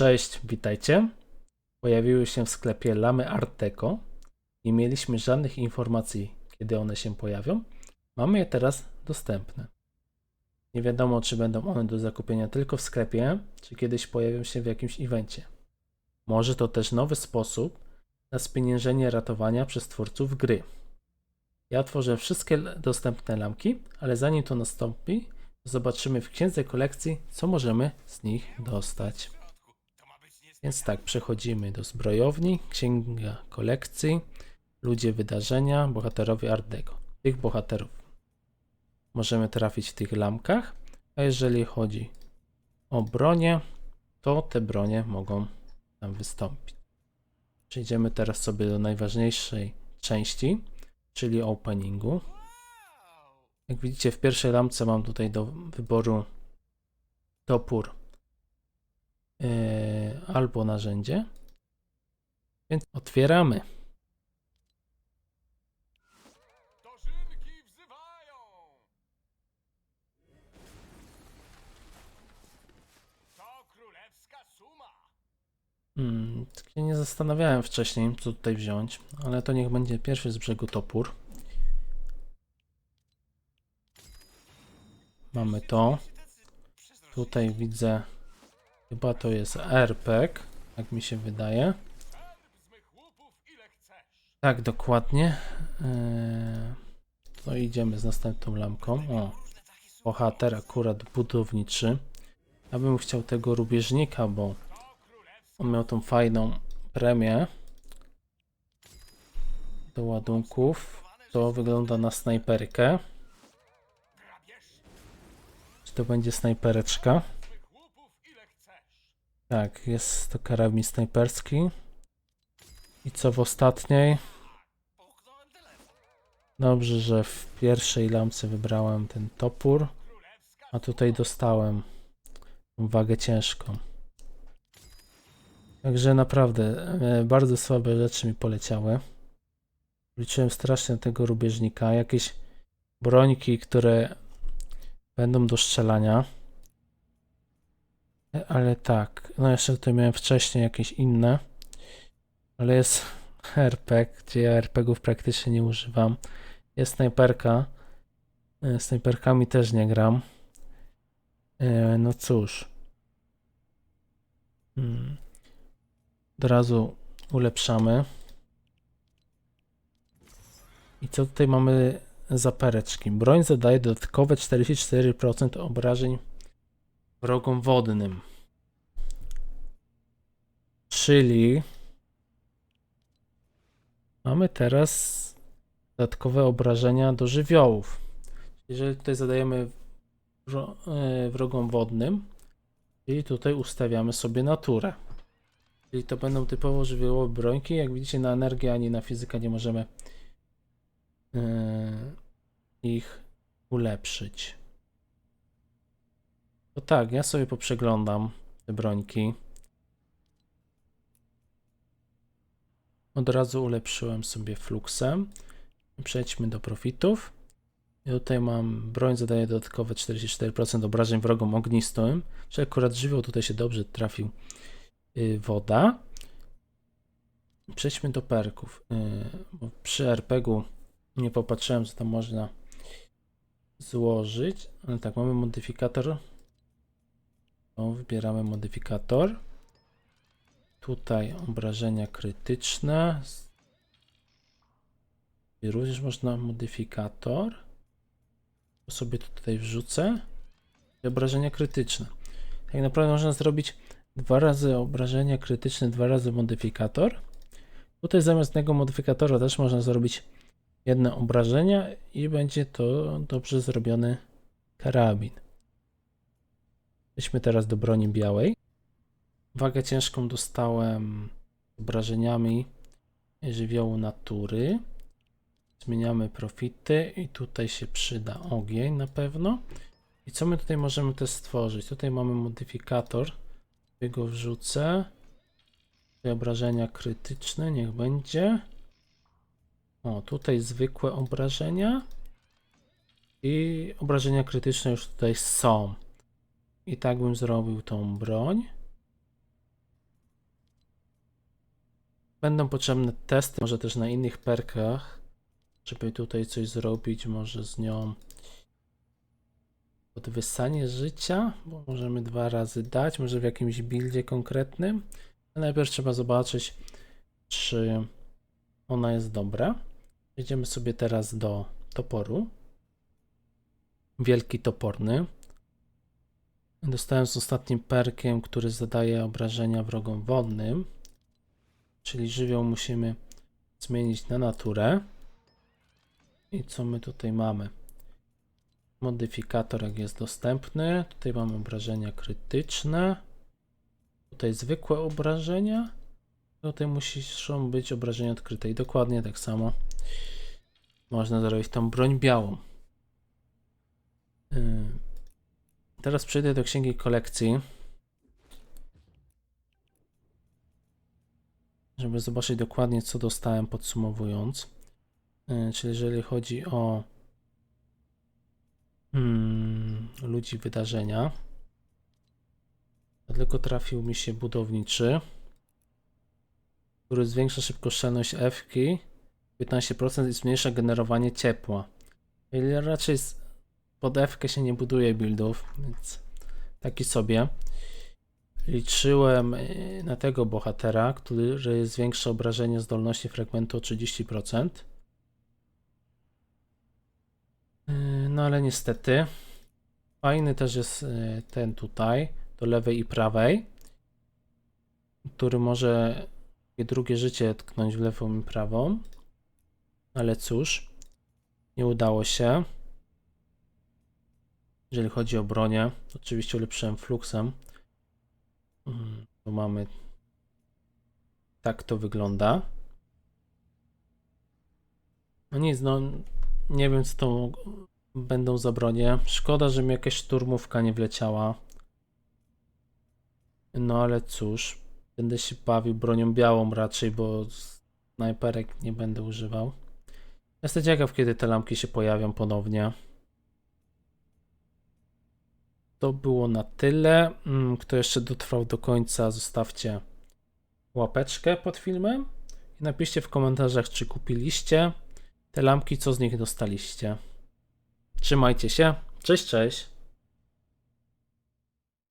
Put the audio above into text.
Cześć, witajcie. Pojawiły się w sklepie lamy Arteco. Nie mieliśmy żadnych informacji, kiedy one się pojawią. Mamy je teraz dostępne. Nie wiadomo, czy będą one do zakupienia tylko w sklepie, czy kiedyś pojawią się w jakimś evencie. Może to też nowy sposób na spieniężenie ratowania przez twórców gry. Ja tworzę wszystkie dostępne lamki, ale zanim to nastąpi, zobaczymy w księdze kolekcji, co możemy z nich dostać. Więc tak, przechodzimy do zbrojowni, księga kolekcji, ludzie wydarzenia, bohaterowie Ardego. Tych bohaterów możemy trafić w tych lamkach, a jeżeli chodzi o bronie, to te bronie mogą tam wystąpić. Przejdziemy teraz sobie do najważniejszej części, czyli openingu. Jak widzicie, w pierwszej lamce mam tutaj do wyboru topór albo narzędzie. Więc otwieramy. Hmm, tak się nie zastanawiałem wcześniej, co tutaj wziąć, ale to niech będzie pierwszy z brzegu topór. Mamy to. Tutaj widzę, chyba to jest RPG, jak mi się wydaje. Tak, dokładnie. To idziemy z następną lampką. O, bohater akurat budowniczy. Ja bym chciał tego rubieżnika, bo on miał tą fajną premię do ładunków. To wygląda na snajperkę. Czy to będzie snajpereczka? Tak, jest to karabin snajperski. I co w ostatniej? Dobrze, że w pierwszej lampce wybrałem ten topór, a tutaj dostałem wagę ciężką. Także naprawdę e, bardzo słabe rzeczy mi poleciały. Liczyłem strasznie na tego rubieżnika. Jakieś brońki, które będą do strzelania. Ale tak, no jeszcze tutaj miałem wcześniej jakieś inne. Ale jest RPG, gdzie ja RPGów praktycznie nie używam. Jest snajperka. E, Snajperkami też nie gram. E, No cóż. Hmm. Od razu ulepszamy. I co tutaj mamy za pereczki? Broń zadaje dodatkowe 44% obrażeń wrogom wodnym. Czyli mamy teraz dodatkowe obrażenia do żywiołów. Jeżeli tutaj zadajemy e, wrogom wodnym, i tutaj ustawiamy sobie naturę. Czyli to będą typowo żywiołowe brońki. Jak widzicie na energię ani na fizykę nie możemy e, ich ulepszyć. To tak, ja sobie poprzeglądam te brońki. Od razu ulepszyłem sobie fluxem. Przejdźmy do profitów. Tutaj mam broń zadaje dodatkowe 44% obrażeń wrogom ognistym. Czyli akurat żywioł tutaj się dobrze trafił. Yy, woda. Przejdźmy do perków. Yy, przy RPG-u nie popatrzyłem, co tam można złożyć. Ale tak, mamy modyfikator. O, wybieramy modyfikator. Tutaj obrażenia krytyczne. I również można modyfikator. To sobie to tutaj wrzucę. I obrażenia krytyczne. Tak naprawdę można zrobić dwa razy obrażenia krytyczne, dwa razy modyfikator. Tutaj zamiast tego modyfikatora też można zrobić jedno obrażenia i będzie to dobrze zrobiony karabin. Przejdźmy teraz do broni białej. Wagę ciężką dostałem obrażeniami żywiołu natury. Zmieniamy profity i tutaj się przyda ogień na pewno. I co my tutaj możemy też stworzyć? Tutaj mamy modyfikator. Ja go wrzucę. Tutaj obrażenia krytyczne, niech będzie. O, tutaj zwykłe obrażenia. I obrażenia krytyczne już tutaj są. I tak bym zrobił tą broń. Będą potrzebne testy, może też na innych perkach, żeby tutaj coś zrobić, może z nią podwysanie życia, bo możemy dwa razy dać, może w jakimś buildzie konkretnym. Najpierw trzeba zobaczyć, czy ona jest dobra. Przejdziemy sobie teraz do toporu. Wielki toporny. Dostałem z ostatnim perkiem, który zadaje obrażenia wrogom wodnym. Czyli żywioł musimy zmienić na naturę. I co my tutaj mamy? Modyfikator, jak jest dostępny. Tutaj mamy obrażenia krytyczne. Tutaj zwykłe obrażenia. Tutaj muszą być obrażenia odkryte. I dokładnie tak samo można zrobić tą broń białą. Yy. Teraz przejdę do księgi kolekcji. Żeby zobaczyć dokładnie, co dostałem, podsumowując. Yy, Czyli jeżeli chodzi o mm, ludzi wydarzenia, to tylko trafił mi się budowniczy, który zwiększa szybkoszczelność F-ki 15% i zmniejsza generowanie ciepła. Czyli raczej pod F się nie buduje buildów, więc taki sobie. Liczyłem y, na tego bohatera, który zwiększa obrażenie zdolności fragmentu o 30%. Y, No ale niestety. Fajny też jest y, ten tutaj, do lewej i prawej, który może drugie życie tknąć w lewą i prawą. Ale cóż, nie udało się. Jeżeli chodzi o bronię, oczywiście ulepszyłem fluxem. Mm, Tu mamy. Tak to wygląda. No nic, no nie wiem co to będą za bronie. Szkoda, że mi jakaś szturmówka nie wleciała. No ale cóż, będę się bawił bronią białą raczej, bo snajperek nie będę używał. Jestem ciekaw, kiedy te lampki się pojawią ponownie. To było na tyle. Mm, Kto jeszcze dotrwał do końca, zostawcie łapeczkę pod filmem i napiszcie w komentarzach, czy kupiliście te lampki, co z nich dostaliście. Trzymajcie się. Cześć, cześć.